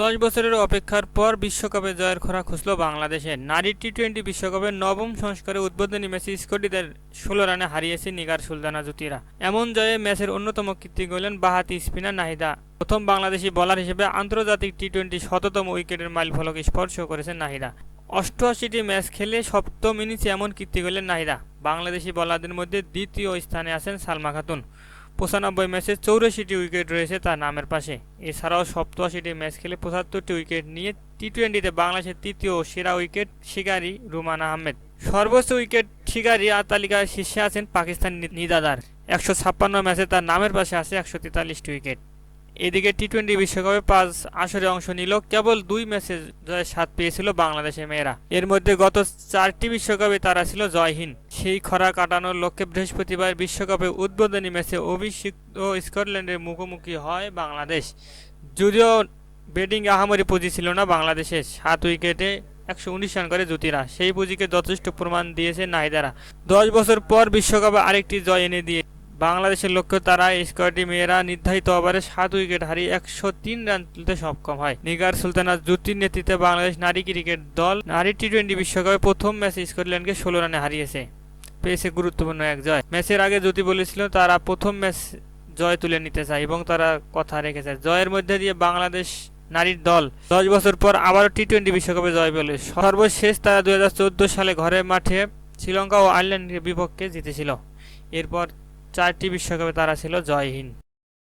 দশ বছরের অপেক্ষার পর বিশ্বকাপে জয়ের খরা খুঁজল বাংলাদেশে নারী টি টোয়েন্টি বিশ্বকাপের নবম সংস্কারে উদ্বোধনী ম্যাচে স্কটিদের ষোলো রানে হারিয়েছে নিগার সুলতানা জ্যোতিরা এমন জয়ে ম্যাচের অন্যতম কীর্তি গলেন বাহাতি স্পিনার নাহিদা। প্রথম বাংলাদেশি বলার হিসেবে আন্তর্জাতিক টি টোয়েন্টি শততম উইকেটের মাইল ফলক স্পর্শ করেছেন নাহিদা। অষ্টআশিটি ম্যাচ খেলে সপ্তম ইনিংসে এমন কীর্তি করলেন নাহিদা। বাংলাদেশি বলারদের মধ্যে দ্বিতীয় স্থানে আছেন সালমা খাতুন। পঁচানব্বই ম্যাচে চৌরাশিটি উইকেট রয়েছে তার নামের পাশে। এছাড়াও সপ্তআশিটি ম্যাচ খেলে পঁচাত্তরটি উইকেট নিয়ে টি টোয়েন্টিতে বাংলাদেশের তৃতীয় সেরা উইকেট শিকারি রুমান আহমেদ। সর্বোচ্চ উইকেট শিকারি আর তালিকায় শীর্ষে আছেন পাকিস্তান নিদাদার। একশো ছাপ্পান্ন ম্যাচে তার নামের পাশে আছে একশো তেতাল্লিশটি উইকেট। এদিকে টি টোয়েন্টি বিশ্বকাপে পাঁচ আসরে অংশ নিল কেবল দুই ম্যাচে জয়ের স্বাদ পেয়েছিল বাংলাদেশের মেয়েরা। এর মধ্যে গত চারটি বিশ্বকাপে তারা ছিল জয়হীন। সেই খরা কাটানোর লক্ষ্যে বৃহস্পতিবার বিশ্বকাপে উদ্বোধনী ম্যাচে অভিষিক্ত স্কটল্যান্ডের মুখোমুখি হয় বাংলাদেশ। যদিও ব্যাটিং আহামরি পুঁজি ছিল না বাংলাদেশের সাত উইকেটে একশো উনিশ রান করে জ্যোতিরা সেই পুঁজিকে যথেষ্ট প্রমাণ দিয়েছে নাহিদারা। দশ বছর পর বিশ্বকাপে আরেকটি জয় এনে দিয়ে বাংলাদেশের লক্ষ্য তারা স্কোয়াডটি মেয়েরা নির্ধারিত ওভারে সাত উইকেট হারিয়ে একশো তিন রান তুলতে সক্ষম হয়। নিগার সুলতানা জ্যোতির নেতৃত্বে বাংলাদেশ নারী ক্রিকেট দল নারী টি টোয়েন্টি বিশ্বকাপে প্রথম ম্যাচে স্কটল্যান্ডকে ষোলো রানে হারিয়েছে। পেয়েছে গুরুত্বপূর্ণ এক জয়। ম্যাচের আগে জ্যোতি বলেছিল, তারা প্রথম ম্যাচ জয় তুলে নিতে চায় এবং তারা কথা রেখেছে। জয়ের মধ্যে দিয়ে বাংলাদেশ নারীর দল। দশ বছর পর আবারও টি টোয়েন্টি বিশ্বকাপে জয় পেল। সর্বশেষ তারা দুই হাজার চোদ্দ সালে ঘরের মাঠে শ্রীলঙ্কা ও আয়ারল্যান্ডের বিপক্ষে জিতেছিল। এরপর চারটি বিশ্বকাপে তারা ছিল জয়হীন।